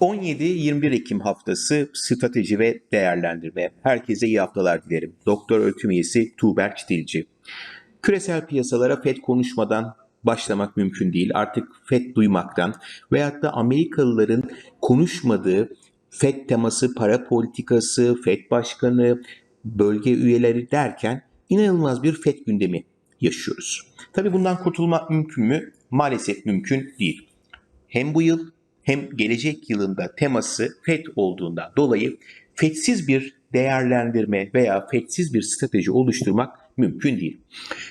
17-21 Ekim haftası strateji ve değerlendirme. Herkese iyi haftalar dilerim. Doktor öğretim üyesi Tuğber Çitilci. Küresel piyasalara FED konuşmadan başlamak mümkün değil. Artık FED duymaktan veyahut da Amerikalıların konuşmadığı FED teması, para politikası, FED başkanı, bölge üyeleri derken inanılmaz bir FED gündemi yaşıyoruz. Tabii bundan kurtulmak mümkün mü? Maalesef mümkün değil. Hem bu yıl hem gelecek yılında teması FED olduğundan dolayı FED'siz bir değerlendirme veya FED'siz bir strateji oluşturmak mümkün değil.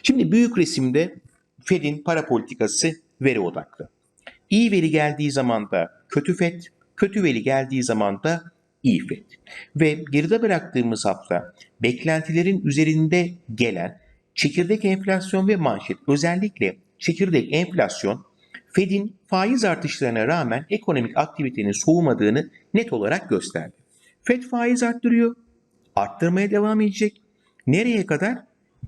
Şimdi büyük resimde FED'in para politikası veri odaklı. İyi veri geldiği zaman da kötü FED, kötü veri geldiği zaman da iyi FED. Ve geride bıraktığımız hafta beklentilerin üzerinde gelen çekirdek enflasyon ve manşet özellikle çekirdek enflasyon Fed'in faiz artışlarına rağmen ekonomik aktivitenin soğumadığını net olarak gösterdi. Fed faiz arttırıyor, arttırmaya devam edecek. Nereye kadar?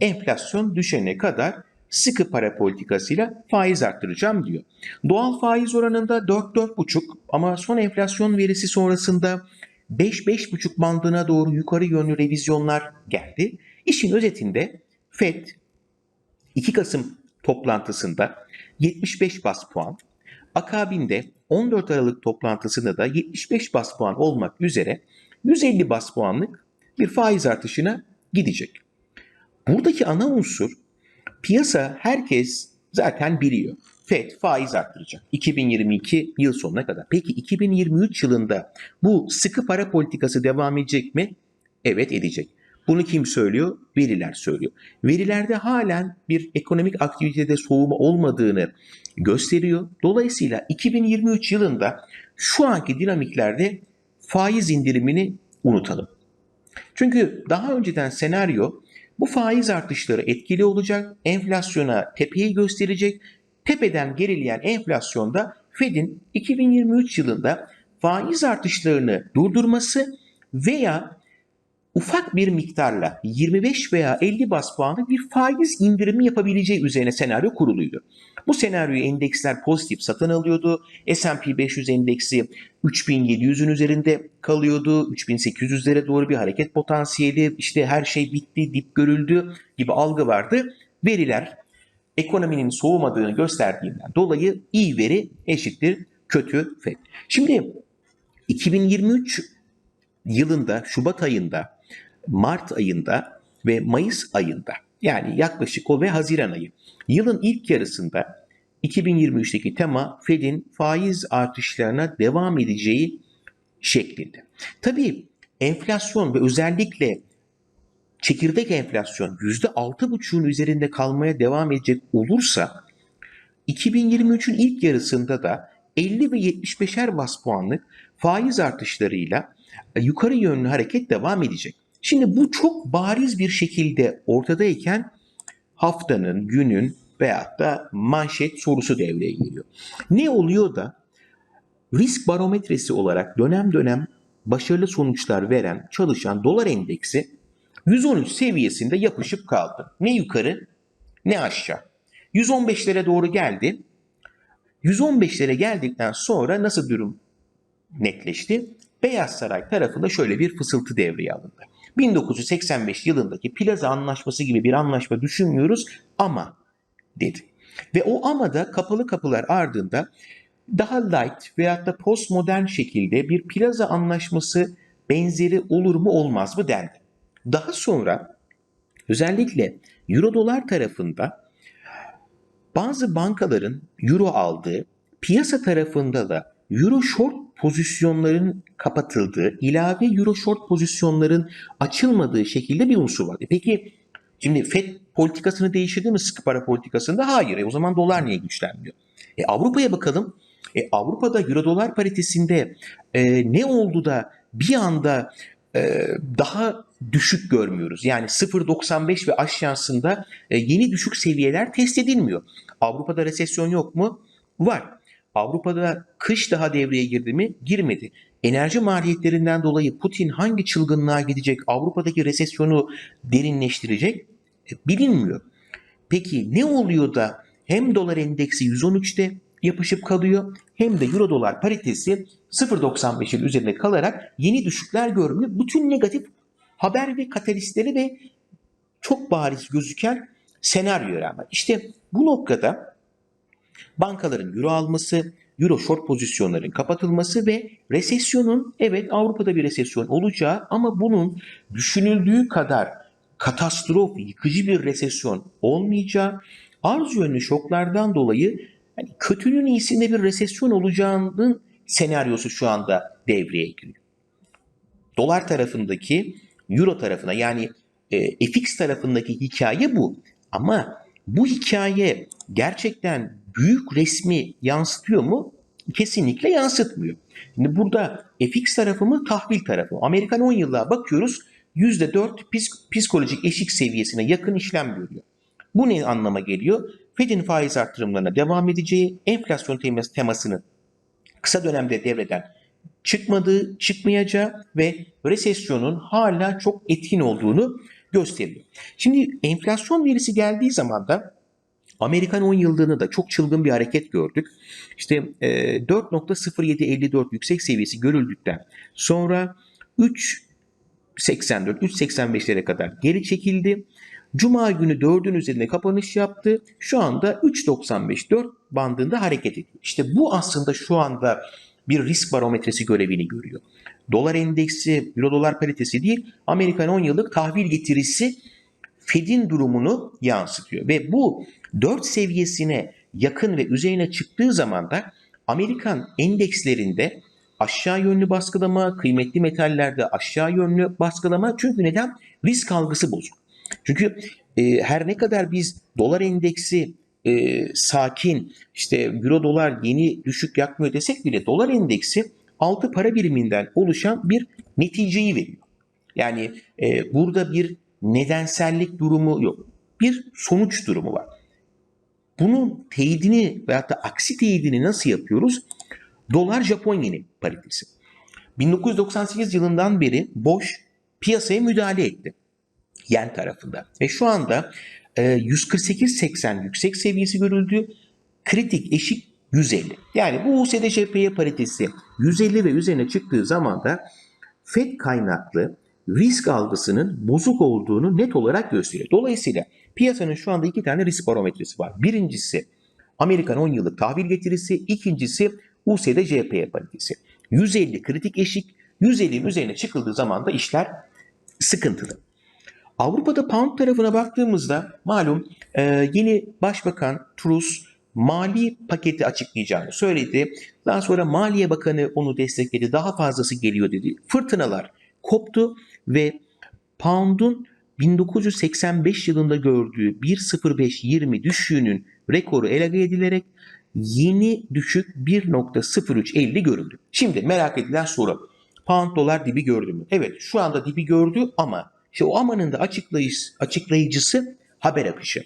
Enflasyon düşene kadar sıkı para politikasıyla faiz arttıracağım diyor. Doğal faiz oranında 4-4,5 ama son enflasyon verisi sonrasında 5-5,5 bandına doğru yukarı yönlü revizyonlar geldi. İşin özetinde Fed 2 Kasım toplantısında 75 bas puan, akabinde 14 Aralık toplantısında da 75 bas puan olmak üzere 150 bas puanlık bir faiz artışına gidecek. Buradaki ana unsur piyasa herkes zaten biliyor. FED faiz arttıracak 2022 yıl sonuna kadar. Peki 2023 yılında bu sıkı para politikası devam edecek mi? Evet edecek. Bunu kim söylüyor? Veriler söylüyor. Verilerde halen bir ekonomik aktivitede soğuma olmadığını gösteriyor. Dolayısıyla 2023 yılında şu anki dinamiklerde faiz indirimini unutalım. Çünkü daha önceden senaryo bu faiz artışları etkili olacak, enflasyona tepeyi gösterecek. Tepeden gerileyen enflasyonda Fed'in 2023 yılında faiz artışlarını durdurması veya ufak bir miktarla 25 veya 50 bas puanlık bir faiz indirimi yapabileceği üzerine senaryo kuruluydu. Bu senaryoyu endeksler pozitif satın alıyordu. S&P 500 endeksi 3700'ün üzerinde kalıyordu. 3800'lere doğru bir hareket potansiyeli, işte her şey bitti, dip görüldü gibi algı vardı. Veriler ekonominin soğumadığını gösterdiğinden dolayı iyi veri eşittir kötü FED. Şimdi 2023 yılında Şubat ayında Mart ayında ve Mayıs ayında yani yaklaşık o ve Haziran ayı. Yılın ilk yarısında 2023'teki tema Fed'in faiz artışlarına devam edeceği şeklinde. Tabii enflasyon ve özellikle çekirdek enflasyon %6,5'un üzerinde kalmaya devam edecek olursa 2023'ün ilk yarısında da 50 ve 75'er bas puanlık faiz artışlarıyla yukarı yönlü hareket devam edecek. Şimdi bu çok bariz bir şekilde ortadayken haftanın, günün veyahut da manşet sorusu devreye giriyor. Ne oluyor da risk barometresi olarak dönem dönem başarılı sonuçlar veren çalışan dolar endeksi 113 seviyesinde yapışıp kaldı. Ne yukarı ne aşağı. 115'lere doğru geldi. 115'lere geldikten sonra nasıl durum netleşti? Beyaz Saray tarafında şöyle bir fısıltı devreye alındı. 1985 yılındaki Plaza Anlaşması gibi bir anlaşma düşünmüyoruz ama dedi. Ve o ama da kapalı kapılar ardında daha light veyahut da postmodern şekilde bir plaza anlaşması benzeri olur mu olmaz mı dendi. Daha sonra özellikle euro dolar tarafında bazı bankaların euro aldığı, piyasa tarafında da euro short pozisyonların kapatıldığı, ilave euro short pozisyonların açılmadığı şekilde bir unsur var. E peki şimdi FED politikasını değiştirdi mi sıkı para politikasında? Hayır. E o zaman dolar niye güçlenmiyor? E Avrupa'ya bakalım. E Avrupa'da euro dolar paritesinde e, ne oldu da bir anda e, daha düşük görmüyoruz. Yani 0.95 ve aşağısında e, yeni düşük seviyeler test edilmiyor. Avrupa'da resesyon yok mu? Var. Avrupa'da kış daha devreye girdi mi? Girmedi. Enerji maliyetlerinden dolayı Putin hangi çılgınlığa gidecek? Avrupa'daki resesyonu derinleştirecek? E, bilinmiyor. Peki ne oluyor da hem dolar endeksi 113'te yapışıp kalıyor hem de euro dolar paritesi 0.95'in üzerinde kalarak yeni düşükler görmüyor. Bütün negatif haber ve katalistleri ve çok bariz gözüken senaryo rağmen. İşte bu noktada bankaların euro alması, euro short pozisyonların kapatılması ve resesyonun evet Avrupa'da bir resesyon olacağı ama bunun düşünüldüğü kadar katastrof, yıkıcı bir resesyon olmayacağı, arz yönlü şoklardan dolayı yani kötünün iyisinde bir resesyon olacağının senaryosu şu anda devreye giriyor. Dolar tarafındaki euro tarafına yani e, FX tarafındaki hikaye bu. Ama bu hikaye gerçekten büyük resmi yansıtıyor mu? Kesinlikle yansıtmıyor. Şimdi burada FX tarafı mı tahvil tarafı mı? Amerikan 10 yıllığa bakıyoruz %4 psik- psikolojik eşik seviyesine yakın işlem görüyor. Bu ne anlama geliyor? Fed'in faiz artırımlarına devam edeceği, enflasyon temas- temasını kısa dönemde devreden çıkmadığı, çıkmayacağı ve resesyonun hala çok etkin olduğunu gösteriyor. Şimdi enflasyon verisi geldiği zaman da Amerikan 10 yıllığını da çok çılgın bir hareket gördük. İşte e, 4.0754 yüksek seviyesi görüldükten sonra 3.84, 3.85'lere kadar geri çekildi. Cuma günü 4'ün üzerinde kapanış yaptı. Şu anda 3.95-4 bandında hareket ediyor. İşte bu aslında şu anda bir risk barometresi görevini görüyor. Dolar endeksi, euro dolar paritesi değil, Amerikan 10 yıllık tahvil getirisi Fed'in durumunu yansıtıyor. Ve bu 4 seviyesine yakın ve üzerine çıktığı zaman da Amerikan endekslerinde aşağı yönlü baskılama, kıymetli metallerde aşağı yönlü baskılama. Çünkü neden? Risk algısı bozuk. Çünkü e, her ne kadar biz dolar endeksi e, sakin, işte euro dolar yeni düşük yakmıyor desek bile dolar endeksi 6 para biriminden oluşan bir neticeyi veriyor. Yani e, burada bir nedensellik durumu yok. Bir sonuç durumu var. Bunun teyidini veyahut da aksi teyidini nasıl yapıyoruz? Dolar Japon yeni paritesi. 1998 yılından beri Boş piyasaya müdahale etti. Yen tarafında. Ve şu anda e, 148.80 yüksek seviyesi görüldü. Kritik eşik 150. Yani bu USD JPY paritesi 150 ve üzerine çıktığı zaman da FED kaynaklı risk algısının bozuk olduğunu net olarak gösteriyor. Dolayısıyla piyasanın şu anda iki tane risk barometresi var. Birincisi Amerikan 10 yıllık tahvil getirisi, ikincisi USD JPY paritesi. 150 kritik eşik, 150'nin üzerine çıkıldığı zaman da işler sıkıntılı. Avrupa'da pound tarafına baktığımızda malum e, yeni başbakan Truss mali paketi açıklayacağını söyledi. Daha sonra Maliye Bakanı onu destekledi. Daha fazlası geliyor dedi. Fırtınalar koptu ve pound'un 1985 yılında gördüğü 1.0520 düşüğünün rekoru ele edilerek yeni düşük 1.0350 görüldü. Şimdi merak edilen soru. Pound dolar dibi gördü mü? Evet şu anda dibi gördü ama işte o amanın da açıklayıcı, açıklayıcısı haber akışı.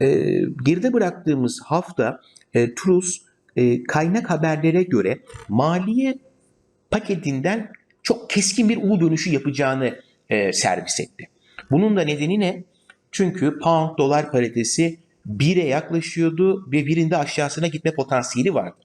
Ee, geride bıraktığımız hafta e, Truss e, kaynak haberlere göre maliye paketinden çok keskin bir U dönüşü yapacağını e, servis etti. Bunun da nedeni ne? Çünkü pound dolar paritesi 1'e yaklaşıyordu ve birinde aşağısına gitme potansiyeli vardı.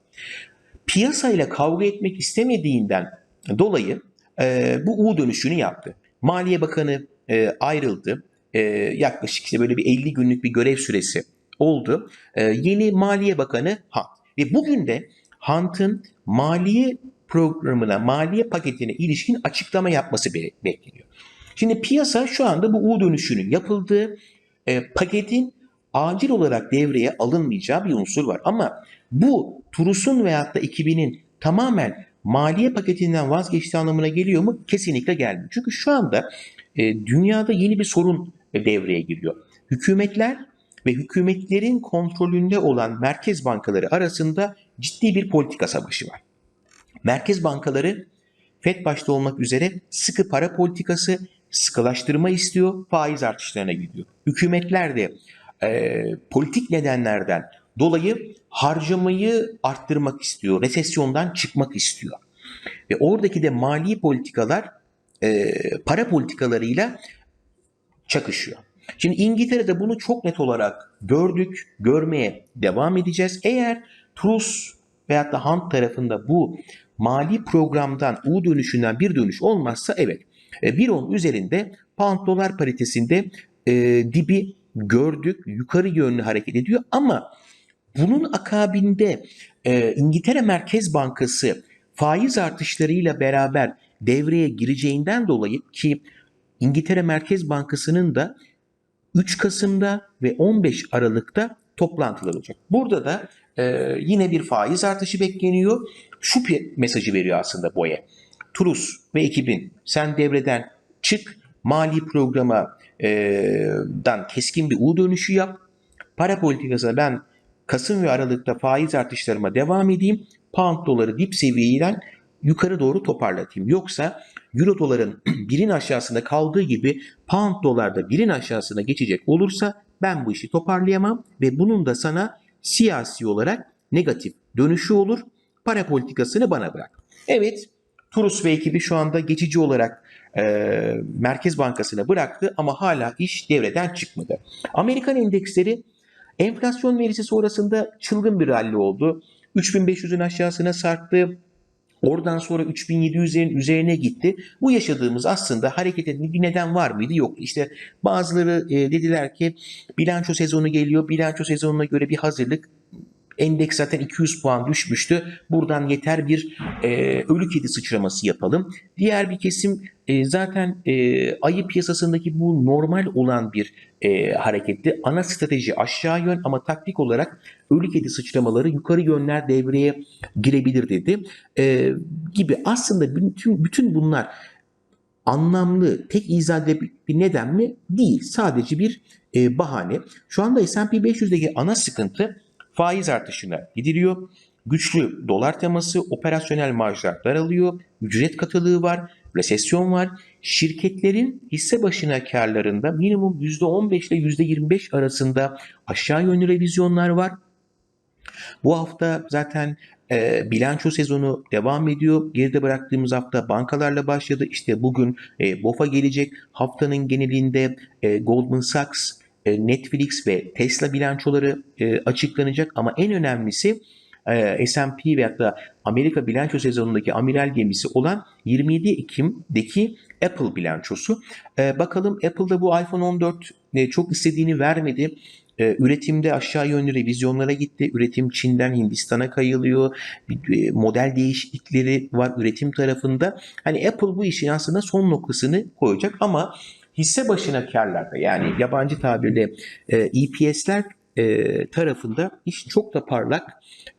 Piyasayla kavga etmek istemediğinden dolayı e, bu U dönüşünü yaptı. Maliye Bakanı e, ayrıldı. E, yaklaşık işte böyle bir 50 günlük bir görev süresi oldu. E, yeni Maliye Bakanı Hunt. Ve bugün de Hunt'ın maliye programına, maliye paketine ilişkin açıklama yapması be- bekleniyor. Şimdi piyasa şu anda bu U dönüşünün yapıldığı e, paketin acil olarak devreye alınmayacağı bir unsur var. Ama bu Turus'un veyahut da ekibinin tamamen maliye paketinden vazgeçtiği anlamına geliyor mu? Kesinlikle gelmiyor. Çünkü şu anda e, dünyada yeni bir sorun devreye giriyor. Hükümetler ve hükümetlerin kontrolünde olan merkez bankaları arasında ciddi bir politika savaşı var. Merkez bankaları FED başta olmak üzere sıkı para politikası, sıkılaştırma istiyor, faiz artışlarına gidiyor. Hükümetler de e, politik nedenlerden dolayı harcamayı arttırmak istiyor, resesyondan çıkmak istiyor. Ve oradaki de mali politikalar e, para politikalarıyla çakışıyor. Şimdi İngiltere'de bunu çok net olarak gördük, görmeye devam edeceğiz. Eğer Trus veyahut da Hunt tarafında bu mali programdan U dönüşünden bir dönüş olmazsa evet e, 1.10 üzerinde pound dolar paritesinde e, dibi gördük yukarı yönlü hareket ediyor ama bunun akabinde e, İngiltere Merkez Bankası faiz artışlarıyla beraber devreye gireceğinden dolayı ki İngiltere Merkez Bankası'nın da 3 Kasım'da ve 15 Aralık'ta toplantılar olacak. Burada da e, yine bir faiz artışı bekleniyor. Şu mesajı veriyor aslında BOE. Turus ve ekibin sen devreden çık, mali programa e, dan keskin bir U dönüşü yap. Para politikasına ben Kasım ve Aralık'ta faiz artışlarıma devam edeyim. Pound doları dip seviyeden yukarı doğru toparlatayım. Yoksa Euro doların birin aşağısında kaldığı gibi pound dolarda birin aşağısına geçecek olursa ben bu işi toparlayamam ve bunun da sana siyasi olarak negatif dönüşü olur. Para politikasını bana bırak. Evet Turus ve ekibi şu anda geçici olarak e, Merkez Bankası'na bıraktı ama hala iş devreden çıkmadı. Amerikan endeksleri enflasyon verisi sonrasında çılgın bir rally oldu. 3500'ün aşağısına sarktı. Oradan sonra 3700'lerin üzerine gitti. Bu yaşadığımız aslında harekete bir neden var mıydı? Yok. İşte bazıları e, dediler ki bilanço sezonu geliyor. Bilanço sezonuna göre bir hazırlık Endeks zaten 200 puan düşmüştü. Buradan yeter bir e, ölü kedi sıçraması yapalım. Diğer bir kesim e, zaten e, ayı piyasasındaki bu normal olan bir e, hareketti. Ana strateji aşağı yön ama taktik olarak ölü kedi sıçramaları yukarı yönler devreye girebilir dedi. E, gibi aslında bütün, bütün bunlar anlamlı, tek izah bir neden mi? Değil. Sadece bir e, bahane. Şu anda S&P 500'deki ana sıkıntı faiz artışına gidiliyor. Güçlü dolar teması, operasyonel marjlar daralıyor, ücret katılığı var, resesyon var. Şirketlerin hisse başına karlarında minimum %15 ile %25 arasında aşağı yönlü revizyonlar var. Bu hafta zaten e, bilanço sezonu devam ediyor. Geride bıraktığımız hafta bankalarla başladı. İşte bugün e, BOFA gelecek. Haftanın genelinde e, Goldman Sachs, e, Netflix ve Tesla bilançoları e, açıklanacak ama en önemlisi e, S&P veyahut da Amerika bilanço sezonundaki amiral gemisi olan 27 Ekim'deki Apple bilançosu. Bakalım Apple'da bu iPhone 14 çok istediğini vermedi. Üretimde aşağı yönlü revizyonlara gitti. Üretim Çin'den Hindistan'a kayılıyor. Model değişiklikleri var üretim tarafında. Hani Apple bu işin aslında son noktasını koyacak ama hisse başına karlarda yani yabancı tabirle e, EPS'ler e, tarafında iş çok da parlak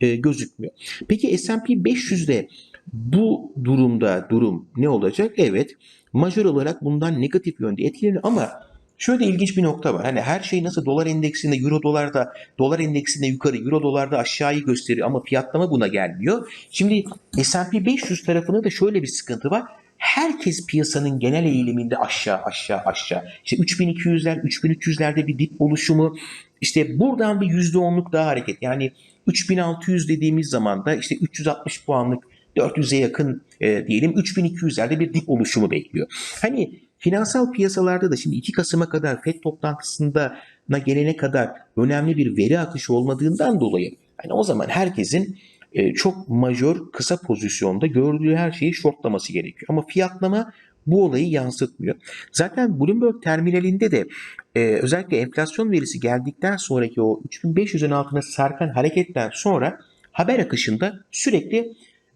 e, gözükmüyor. Peki S&P 500'de bu durumda durum ne olacak? Evet majör olarak bundan negatif yönde etkilenir ama şöyle ilginç bir nokta var. Hani her şey nasıl dolar endeksinde, euro dolarda, dolar endeksinde yukarı, euro dolarda aşağıyı gösteriyor ama fiyatlama buna gelmiyor. Şimdi S&P 500 tarafında da şöyle bir sıkıntı var herkes piyasanın genel eğiliminde aşağı aşağı aşağı. İşte 3200'ler 3300'lerde bir dip oluşumu işte buradan bir %10'luk daha hareket. Yani 3600 dediğimiz zaman da işte 360 puanlık 400'e yakın e, diyelim 3200'lerde bir dip oluşumu bekliyor. Hani finansal piyasalarda da şimdi 2 Kasım'a kadar FED toplantısında gelene kadar önemli bir veri akışı olmadığından dolayı hani o zaman herkesin e, çok majör kısa pozisyonda gördüğü her şeyi shortlaması gerekiyor. Ama fiyatlama bu olayı yansıtmıyor. Zaten Bloomberg terminalinde de e, özellikle enflasyon verisi geldikten sonraki o 3500'ün altına sarkan hareketten sonra haber akışında sürekli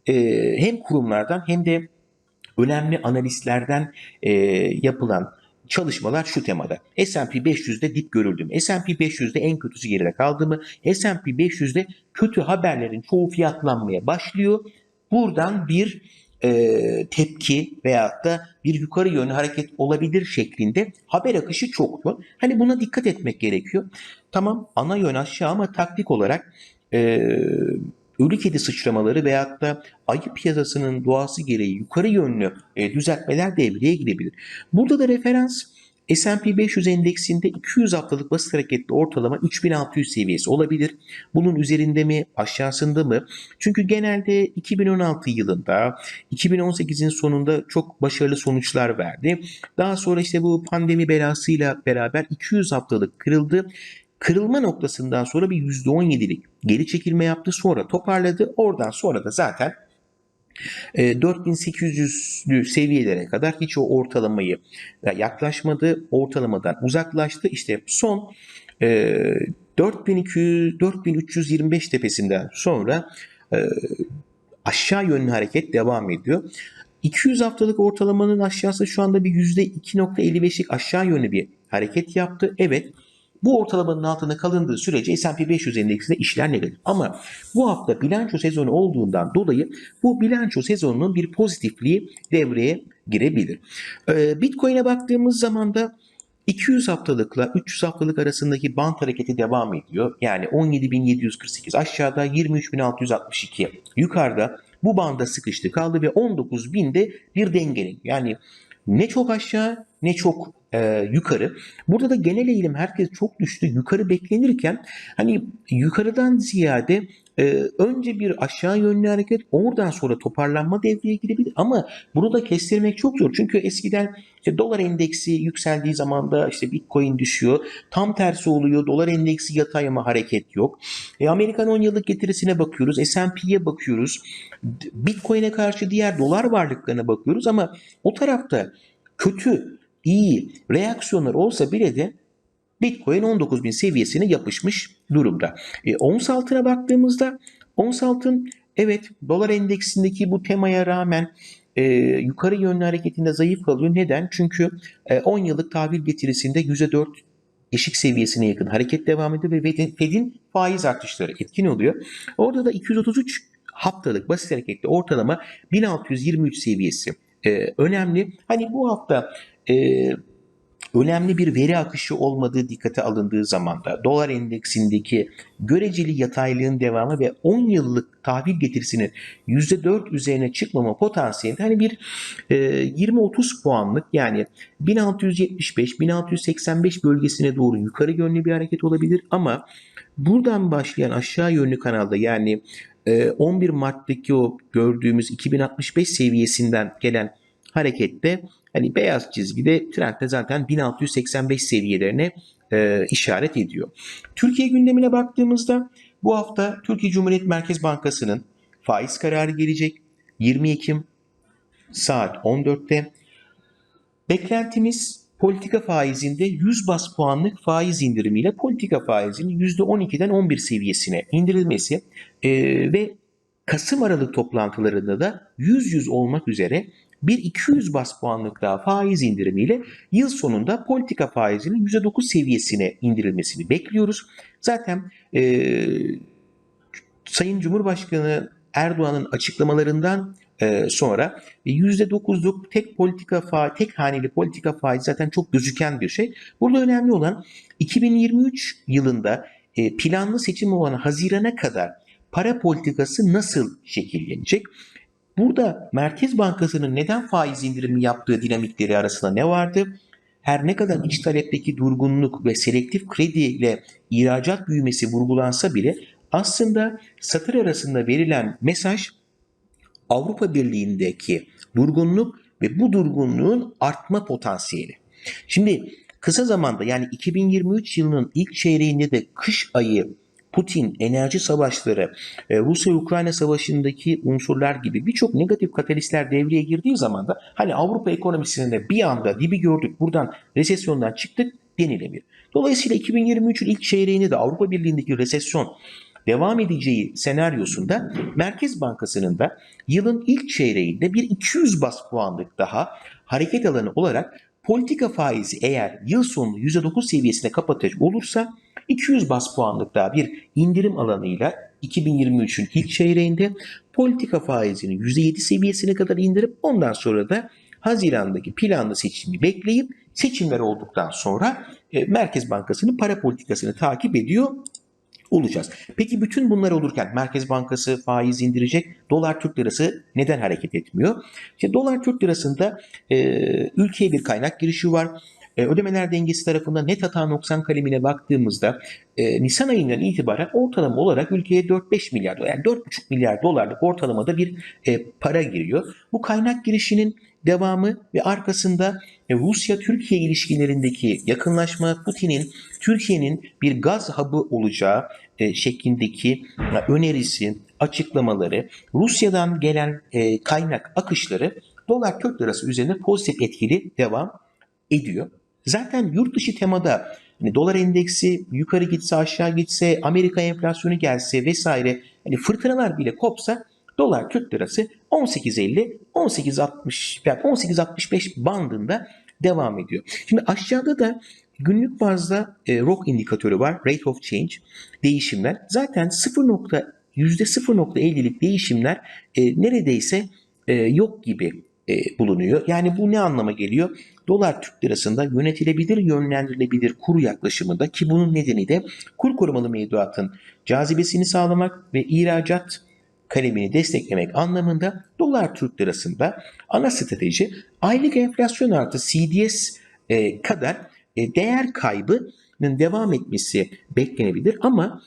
e, hem kurumlardan hem de önemli analistlerden e, yapılan çalışmalar şu temada. S&P 500'de dip görüldü mü? S&P 500'de en kötüsü geride kaldı mı? S&P 500'de kötü haberlerin çoğu fiyatlanmaya başlıyor. Buradan bir e, tepki veyahut da bir yukarı yönlü hareket olabilir şeklinde haber akışı çoktu. Hani buna dikkat etmek gerekiyor. Tamam ana yön aşağı ama taktik olarak e, ölü kedi sıçramaları veyahut da ayı piyasasının doğası gereği yukarı yönlü e, düzeltmeler devreye girebilir. Burada da referans S&P 500 endeksinde 200 haftalık basit hareketli ortalama 3600 seviyesi olabilir. Bunun üzerinde mi aşağısında mı? Çünkü genelde 2016 yılında 2018'in sonunda çok başarılı sonuçlar verdi. Daha sonra işte bu pandemi belasıyla beraber 200 haftalık kırıldı. Kırılma noktasından sonra bir %17'lik geri çekilme yaptı. Sonra toparladı. Oradan sonra da zaten e, 4800'lü seviyelere kadar hiç o ortalamayı yaklaşmadı. Ortalamadan uzaklaştı. İşte son e, 4200 4325 tepesinden sonra e, aşağı yönlü hareket devam ediyor. 200 haftalık ortalamanın aşağısı şu anda bir %2.55'lik aşağı yönlü bir hareket yaptı. Evet bu ortalamanın altında kalındığı sürece S&P 500 endeksinde işler negatif. Ama bu hafta bilanço sezonu olduğundan dolayı bu bilanço sezonunun bir pozitifliği devreye girebilir. Ee, Bitcoin'e baktığımız zaman da 200 haftalıkla 300 haftalık arasındaki band hareketi devam ediyor. Yani 17.748 aşağıda 23.662 yukarıda bu banda sıkıştı kaldı ve 19.000'de bir dengenin yani ne çok aşağı ne çok e, yukarı. Burada da genel eğilim herkes çok düştü. Yukarı beklenirken hani yukarıdan ziyade e, önce bir aşağı yönlü hareket oradan sonra toparlanma devreye girebilir. Ama bunu da kestirmek çok zor. Çünkü eskiden işte dolar endeksi yükseldiği zaman da işte bitcoin düşüyor. Tam tersi oluyor. Dolar endeksi yatay ama hareket yok. E, Amerikan 10 yıllık getirisine bakıyoruz. S&P'ye bakıyoruz. Bitcoin'e karşı diğer dolar varlıklarına bakıyoruz ama o tarafta kötü iyi reaksiyonlar olsa bile de Bitcoin 19.000 seviyesine yapışmış durumda. E, ons altına baktığımızda ons altın evet dolar endeksindeki bu temaya rağmen e, yukarı yönlü hareketinde zayıf kalıyor. Neden? Çünkü e, 10 yıllık tahvil getirisinde %4 eşik seviyesine yakın hareket devam ediyor ve Fed'in faiz artışları etkin oluyor. Orada da 233 haftalık basit hareketli ortalama 1623 seviyesi e, önemli. Hani bu hafta e, önemli bir veri akışı olmadığı dikkate alındığı zaman da dolar endeksindeki göreceli yataylığın devamı ve 10 yıllık tahvil getirisinin %4 üzerine çıkmama potansiyeli hani bir e, 20-30 puanlık yani 1675-1685 bölgesine doğru yukarı yönlü bir hareket olabilir. Ama buradan başlayan aşağı yönlü kanalda yani 11 Mart'taki o gördüğümüz 2065 seviyesinden gelen harekette hani beyaz çizgide trendde zaten 1685 seviyelerine e, işaret ediyor. Türkiye gündemine baktığımızda bu hafta Türkiye Cumhuriyet Merkez Bankası'nın faiz kararı gelecek. 20 Ekim saat 14'te. Beklentimiz politika faizinde 100 bas puanlık faiz indirimiyle politika faizinin %12'den 11 seviyesine indirilmesi e, ve Kasım Aralık toplantılarında da 100-100 olmak üzere bir 200 bas puanlık daha faiz indirimiyle yıl sonunda politika faizinin %9 seviyesine indirilmesini bekliyoruz. Zaten e, Sayın Cumhurbaşkanı Erdoğan'ın açıklamalarından e, sonra %9'luk tek politika fa tek haneli politika faiz zaten çok gözüken bir şey. Burada önemli olan 2023 yılında e, planlı seçim olan Haziran'a kadar para politikası nasıl şekillenecek? Burada Merkez Bankası'nın neden faiz indirimi yaptığı dinamikleri arasında ne vardı? Her ne kadar iç talepteki durgunluk ve selektif kredi ile ihracat büyümesi vurgulansa bile aslında satır arasında verilen mesaj Avrupa Birliği'ndeki durgunluk ve bu durgunluğun artma potansiyeli. Şimdi kısa zamanda yani 2023 yılının ilk çeyreğinde de kış ayı Putin, enerji savaşları, e, Rusya-Ukrayna savaşındaki unsurlar gibi birçok negatif katalistler devreye girdiği zaman da hani Avrupa ekonomisinde bir anda dibi gördük buradan resesyondan çıktık denilebilir. Dolayısıyla 2023'ün ilk çeyreğinde de Avrupa Birliği'ndeki resesyon devam edeceği senaryosunda Merkez Bankası'nın da yılın ilk çeyreğinde bir 200 bas puanlık daha hareket alanı olarak politika faizi eğer yıl sonu %9 seviyesine kapatacak olursa 200 bas puanlık daha bir indirim alanıyla 2023'ün ilk çeyreğinde politika faizini %7 seviyesine kadar indirip ondan sonra da Haziran'daki planlı seçimi bekleyip seçimler olduktan sonra e, Merkez Bankası'nın para politikasını takip ediyor olacağız. Peki bütün bunlar olurken Merkez Bankası faiz indirecek, dolar Türk lirası neden hareket etmiyor? İşte dolar Türk lirasında e, ülkeye bir kaynak girişi var. E, ödemeler dengesi tarafında net hata noksan kalemine baktığımızda e, Nisan ayından itibaren ortalama olarak ülkeye 4-5 milyar dolar yani 4,5 milyar dolarlık ortalamada bir e, para giriyor. Bu kaynak girişinin devamı ve arkasında Rusya-Türkiye ilişkilerindeki yakınlaşma Putin'in Türkiye'nin bir gaz hub'ı olacağı e, şeklindeki e, önerisi, açıklamaları, Rusya'dan gelen e, kaynak akışları dolar Türk lirası üzerinde pozitif etkili devam ediyor. Zaten yurt dışı temada hani dolar endeksi yukarı gitse aşağı gitse Amerika enflasyonu gelse vesaire hani fırtınalar bile kopsa dolar Türk lirası 18.50 18.60 yani 18.65 bandında devam ediyor. Şimdi aşağıda da günlük bazda e, ROK indikatörü var. Rate of change değişimler. Zaten 0. %0.50'lik değişimler e, neredeyse e, yok gibi e, bulunuyor. Yani bu ne anlama geliyor? Dolar Türk lirasında yönetilebilir, yönlendirilebilir kur yaklaşımında ki bunun nedeni de kur korumalı mevduatın cazibesini sağlamak ve ihracat kalemini desteklemek anlamında dolar Türk lirasında ana strateji aylık enflasyon artı CDS e, kadar e, değer kaybının devam etmesi beklenebilir ama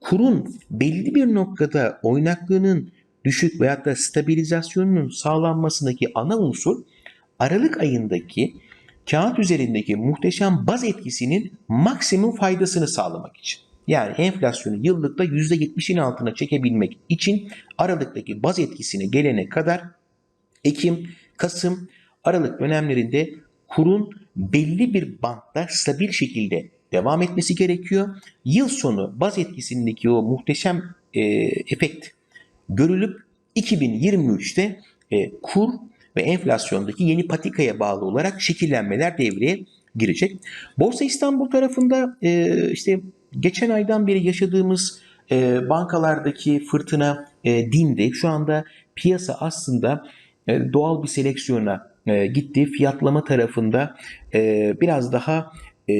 kurun belli bir noktada oynaklığının düşük veyahut da stabilizasyonunun sağlanmasındaki ana unsur Aralık ayındaki kağıt üzerindeki muhteşem baz etkisinin maksimum faydasını sağlamak için. Yani enflasyonu yıllıkta %70'in altına çekebilmek için Aralık'taki baz etkisine gelene kadar Ekim, Kasım, Aralık dönemlerinde kurun belli bir bantta stabil şekilde devam etmesi gerekiyor. Yıl sonu baz etkisindeki o muhteşem e, efekt görülüp 2023'te e, kur ve enflasyondaki yeni patikaya bağlı olarak şekillenmeler devreye girecek. Borsa İstanbul tarafında e, işte geçen aydan beri yaşadığımız e, bankalardaki fırtına e, dindi. Şu anda piyasa aslında e, doğal bir seleksiyona e, gitti. Fiyatlama tarafında e, biraz daha e,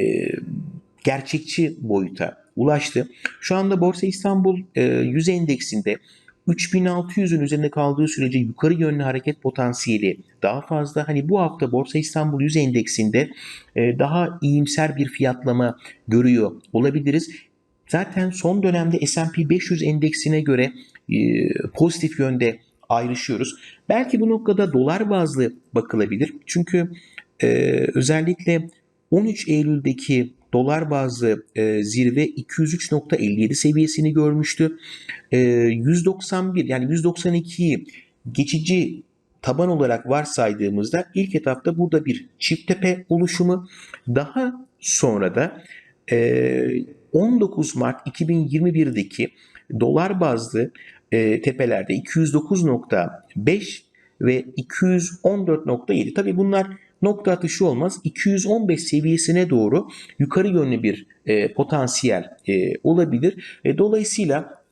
gerçekçi boyuta ulaştı. Şu anda Borsa İstanbul e, 100 endeksinde 3600'ün üzerinde kaldığı sürece yukarı yönlü hareket potansiyeli daha fazla. Hani bu hafta Borsa İstanbul 100 endeksinde e, daha iyimser bir fiyatlama görüyor olabiliriz. Zaten son dönemde S&P 500 endeksine göre e, pozitif yönde ayrışıyoruz. Belki bu noktada dolar bazlı bakılabilir. Çünkü e, özellikle 13 Eylül'deki dolar bazlı e, zirve 203.57 seviyesini görmüştü. E, 191 yani 192'yi geçici taban olarak varsaydığımızda ilk etapta burada bir çift tepe oluşumu daha sonra da e, 19 Mart 2021'deki dolar bazlı e, tepelerde 209.5 ve 214.7 tabi bunlar nokta atışı olmaz. 215 seviyesine doğru yukarı yönlü bir e, potansiyel e, olabilir. E, dolayısıyla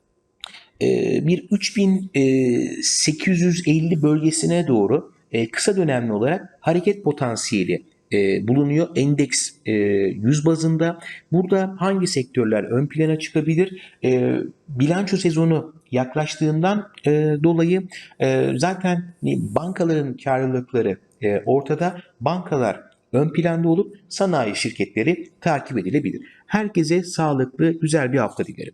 e, bir 3850 bölgesine doğru e, kısa dönemli olarak hareket potansiyeli e, bulunuyor. Endeks e, 100 bazında. Burada hangi sektörler ön plana çıkabilir? E, bilanço sezonu yaklaştığından e, dolayı e, zaten bankaların karlılıkları e, ortada. Bankalar ön planda olup sanayi şirketleri takip edilebilir. Herkese sağlıklı, güzel bir hafta dilerim.